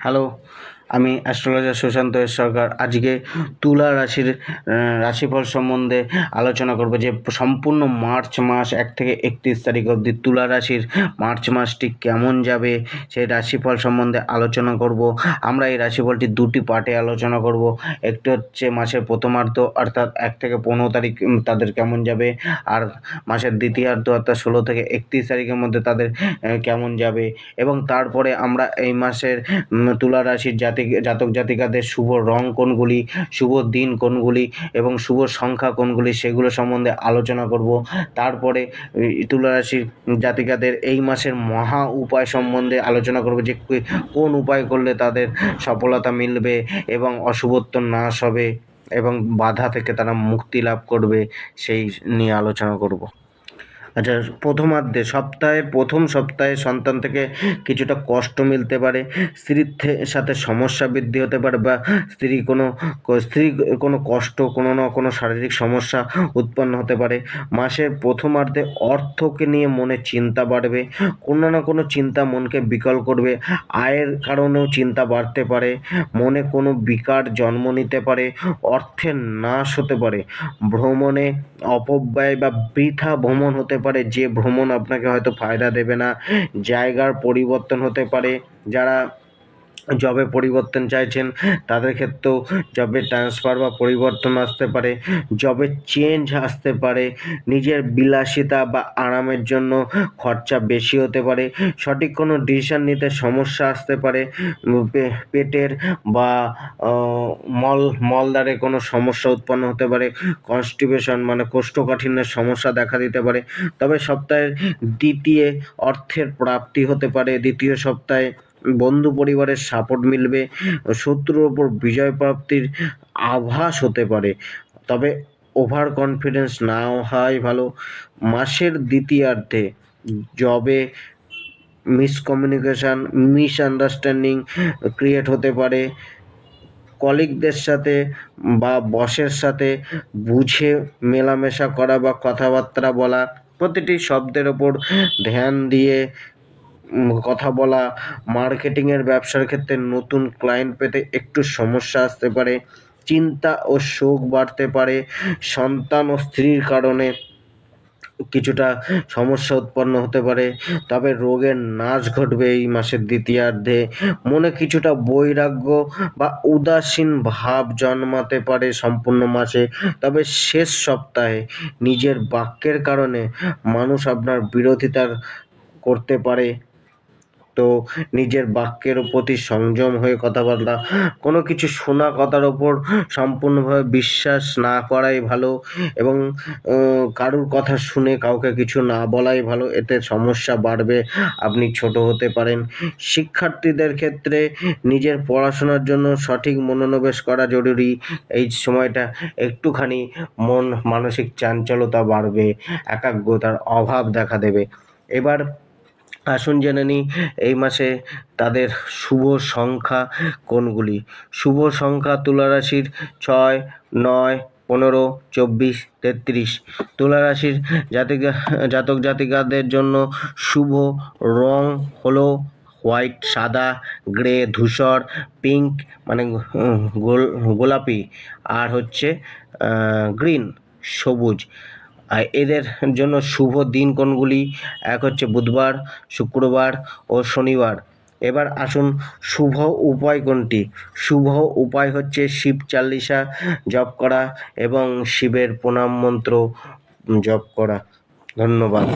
Hello আমি astrologer Sushant S সরকার আজকে তুলা রাশির রাশিফল সম্বন্ধে আলোচনা করব যে সম্পূর্ণ মার্চ মাস এক থেকে একত্রিশ তারিখ অবধি তুলা রাশির মার্চ মাসটি কেমন যাবে সেই রাশিফল সম্বন্ধে আলোচনা করব। আমরা এই রাশিফলটি দুটি পার্টে আলোচনা করব। একটি হচ্ছে মাসের প্রথমার্ধ অর্থাৎ এক থেকে পনেরো তারিখ তাদের কেমন যাবে। আর মাসের দ্বিতীয়ার্ধ অর্থাৎ ষোলো থেকে একত্রিশ তারিখের মধ্যে তাদের কেমন যাবে। এবং তারপরে আমরা এই মাসের তুলা রাশির জাতি জাতক জাতিকাদের শুভ রং কোনগুলি, শুভ দিন কোনগুলি এবং শুভ সংখ্যা কোনগুলি সেগুলো সম্বন্ধে আলোচনা করব। তারপরে এই তুলা রাশির জাতিকাদের এই মাসের মহা উপায় সম্বন্ধে আলোচনা করব যে কোন উপায় করলে তাদের সফলতা মিলবে এবং অশুভত্ব নাশ হবে এবং বাধা থেকে তারা মুক্তি লাভ করবে, সেই নিয়ে আলোচনা করব। আচ্ছা প্রথমার্ধে, সপ্তাহে, প্রথম সপ্তাহে সন্তান থেকে কিছুটা কষ্ট মিলতে পারে, স্ত্রীর সাথে সমস্যা বৃদ্ধি হতে পারে বা স্ত্রী কোনো স্ত্রী কোনো কষ্ট, কোনো না কোনো শারীরিক সমস্যা উৎপন্ন হতে পারে। মাসের প্রথমার্ধে অর্থকে নিয়ে মনে চিন্তা বাড়বে, কোনো না কোনো চিন্তা মনকে বিকল করবে, আয়ের কারণেও চিন্তা বাড়তে পারে, মনে কোনো বিকার জন্ম নিতে পারে, অর্থের নাশ হতে পারে, ভ্রমণে অপব্যয় বা বৃথা ভ্রমণ হতে পারে। যে ভ্রমণ আপনাকে হয়তো ফায়দা দেবে না জায়গার পরিবর্তন হতে পারে যারা জবে পরিবর্তন চাইছেন, তাদের ক্ষেত্রেও জবে ট্রান্সফার বা পরিবর্তন আসতে পারে জবে চেঞ্জ আসতে পারে, নিজের বিলাসিতা বা আরামের জন্য খরচা বেশি হতে পারে, সঠিক কোনো ডিসিশন নিতে সমস্যা আসতে পারে পেটের বা মল, মলদ্বারে কোনো সমস্যা উৎপন্ন হতে পারে কনস্টিপেশন মানে কোষ্ঠকাঠিন্যের সমস্যা দেখা দিতে পারে, তবে সপ্তাহের দ্বিতীয় অর্থের প্রাপ্তি হতে পারে, দ্বিতীয় সপ্তাহে বন্ধু পরিবারের সাপোর্ট মিলবে, শত্রুর ওপর বিজয় প্রাপ্তির আভাস হতে পারে। তবে ওভার কনফিডেন্স নাও হয় ভালো। মাসের দ্বিতীয়ার্ধে জবে মিসকমিউনিকেশান মিসআন্ডারস্ট্যান্ডিং ক্রিয়েট হতে পারে। কলিগদের সাথে বা বসের সাথে বুঝে মেলামেশা করা বা কথাবার্তা বলা, প্রতিটি শব্দের ওপর ধ্যান দিয়ে কথা বলা মার্কেটিংয়ের ব্যবসার ক্ষেত্রে নতুন ক্লায়েন্ট পেতে একটু সমস্যা আসতে পারে, চিন্তা ও শোক বাড়তে পারে, সন্তান ও স্ত্রীর কারণে কিছুটা সমস্যা উৎপন্ন হতে পারে, তবে রোগের নাশ ঘটবে এই মাসের দ্বিতীয়ার্ধে। মনে কিছুটা বৈরাগ্য বা উদাসীন ভাব জন্মাতে পারে সম্পূর্ণ মাসে, তবে শেষ সপ্তাহে নিজের বাক্যের কারণে মানুষ আপনার বিরোধিতার করতে পারে। তো নিজের বাক্যের প্রতি সংযম হয়ে কথাবার্তা কোনো কিছু শোনা কথার ওপর সম্পূর্ণভাবে বিশ্বাস না করাই ভালো এবং কারুর কথা শুনে কাউকে কিছু না বলাই ভালো, এতে সমস্যা বাড়বে। আপনি ছোট হতে পারেন। শিক্ষার্থীদের ক্ষেত্রে নিজের পড়াশোনার জন্য সঠিক মনোনিবেশ করা জরুরি। এই সময়টা একটুখানি মন, মানসিক চাঞ্চলতা বাড়বে, একাগ্রতার অভাব দেখা দেবে। এবার আসুন জেনে নিই, এই মাসে তাদের শুভ সংখ্যা কোনগুলি? শুভ সংখ্যা তুলা রাশির ছয়, নয়, পনেরো, চব্বিশ, তেত্রিশ। তুলা রাশির জাতিক, জাতক জাতিকাদের জন্য শুভ রং হলো হোয়াইট, সাদা, গ্রে, ধূসর, পিঙ্ক মানে গোল, গোলাপি। আর হচ্ছে গ্রিন, সবুজ। এদের জন্য শুভ দিন কোনগুলি? এক হচ্ছে বুধবার, শুক্রবার ও শনিবার। এবার আসুন শুভ উপায় কোনটি? শুভ উপায় হচ্ছে শিব চাল্লিশা জপ করা এবং শিবের প্রণাম মন্ত্র জপ করা। ধন্যবাদ।